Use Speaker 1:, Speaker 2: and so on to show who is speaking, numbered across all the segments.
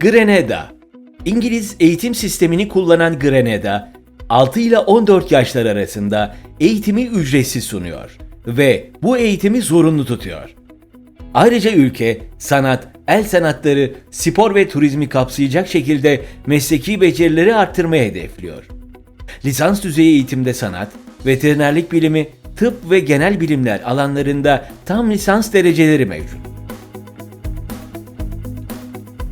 Speaker 1: Grenada İngiliz eğitim sistemini kullanan Grenada, 6 ile 14 yaşlar arasında eğitimi ücretsiz sunuyor ve bu eğitimi zorunlu tutuyor. Ayrıca ülke sanat, el sanatları, spor ve turizmi kapsayacak şekilde mesleki becerileri arttırmayı hedefliyor. Lisans düzeyi eğitimde sanat, veterinerlik bilimi, tıp ve genel bilimler alanlarında tam lisans dereceleri mevcut.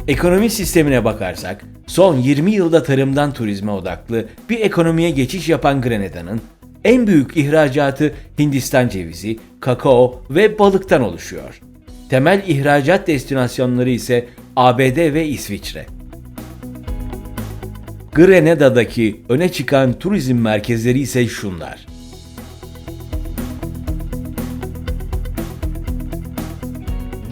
Speaker 1: Ekonomi sistemine bakarsak, son 20 yılda tarımdan turizme odaklı bir ekonomiye geçiş yapan Grenada'nın en büyük ihracatı Hindistan cevizi, kakao ve balıktan oluşuyor. Temel ihracat destinasyonları ise ABD ve İsviçre. Grenada'daki öne çıkan turizm merkezleri ise şunlar.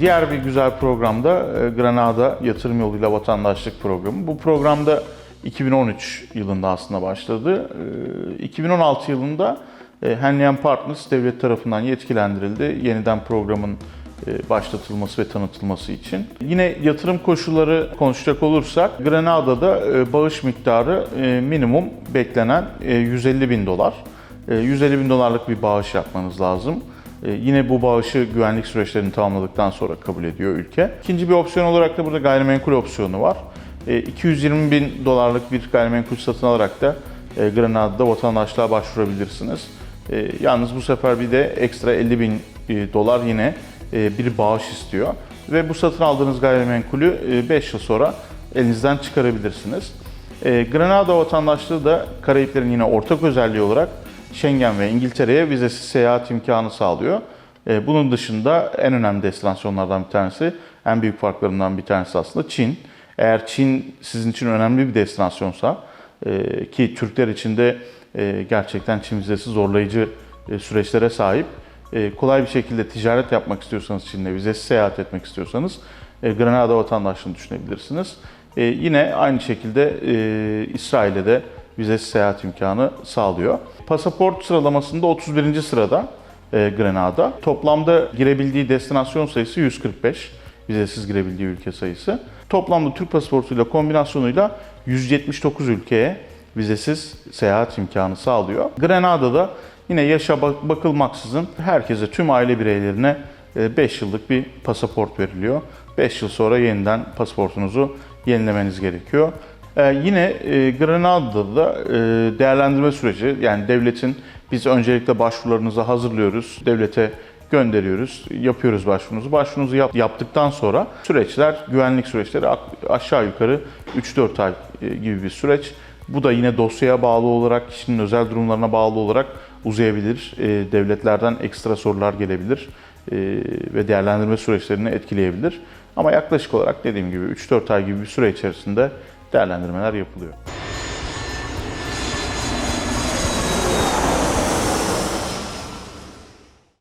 Speaker 2: Diğer bir güzel program da e, Granada Yatırım Yoluyla Vatandaşlık Programı. Bu programda 2013 yılında aslında başladı. E, 2016 yılında e, Henley Partners devlet tarafından yetkilendirildi. Yeniden programın e, başlatılması ve tanıtılması için. Yine yatırım koşulları konuşacak olursak Granada'da e, bağış miktarı e, minimum beklenen e, 150 bin dolar. E, 150 bin dolarlık bir bağış yapmanız lazım. E, Yine bu bağışı güvenlik süreçlerini tamamladıktan sonra kabul ediyor ülke. İkinci bir opsiyon olarak da burada gayrimenkul opsiyonu var. E, 220 bin dolarlık bir gayrimenkul satın alarak da e, Granada'da vatandaşlığa başvurabilirsiniz. E, Yalnız bu sefer bir de ekstra 50 bin e, dolar yine e, bir bağış istiyor. Ve bu satın aldığınız gayrimenkulü 5 yıl sonra elinizden çıkarabilirsiniz. E, Granada vatandaşlığı da Karayiplerin yine ortak özelliği olarak Schengen ve İngiltere'ye vizesiz seyahat imkanı sağlıyor. E, Bunun dışında en önemli destinasyonlardan bir tanesi, en büyük farklarından bir tanesi aslında Çin. Eğer Çin sizin için önemli bir destinasyonsa e, ki Türkler için de e, gerçekten Çin vizesi zorlayıcı e, süreçlere sahip. E, Kolay bir şekilde ticaret yapmak istiyorsanız Çin'le, vizesiz seyahat etmek istiyorsanız e, Granada vatandaşlığını düşünebilirsiniz. E, Yine aynı şekilde İsrail'e de vizesiz seyahat imkanı sağlıyor. Pasaport sıralamasında 31. sırada Grenada. Toplamda girebildiği destinasyon sayısı 145. Vizesiz girebildiği ülke sayısı. Toplamda Türk pasaportuyla kombinasyonuyla 179 ülkeye vizesiz seyahat imkanı sağlıyor. Grenada'da yine yaşa bak- bakılmaksızın herkese, tüm aile bireylerine 5 yıllık bir pasaport veriliyor. 5 yıl sonra yeniden pasaportunuzu yenilemeniz gerekiyor. Ee, yine e, Granada'da e, değerlendirme süreci yani devletin biz öncelikle başvurularınızı hazırlıyoruz, devlete gönderiyoruz, yapıyoruz başvurunuzu. Başvurunuzu yap- yaptıktan sonra süreçler, güvenlik süreçleri aşağı yukarı 3-4 ay e, gibi bir süreç. Bu da yine dosyaya bağlı olarak, kişinin özel durumlarına bağlı olarak uzayabilir. E, devletlerden ekstra sorular gelebilir e, ve değerlendirme süreçlerini etkileyebilir. Ama yaklaşık olarak dediğim gibi 3-4 ay gibi bir süre içerisinde değerlendirmeler yapılıyor.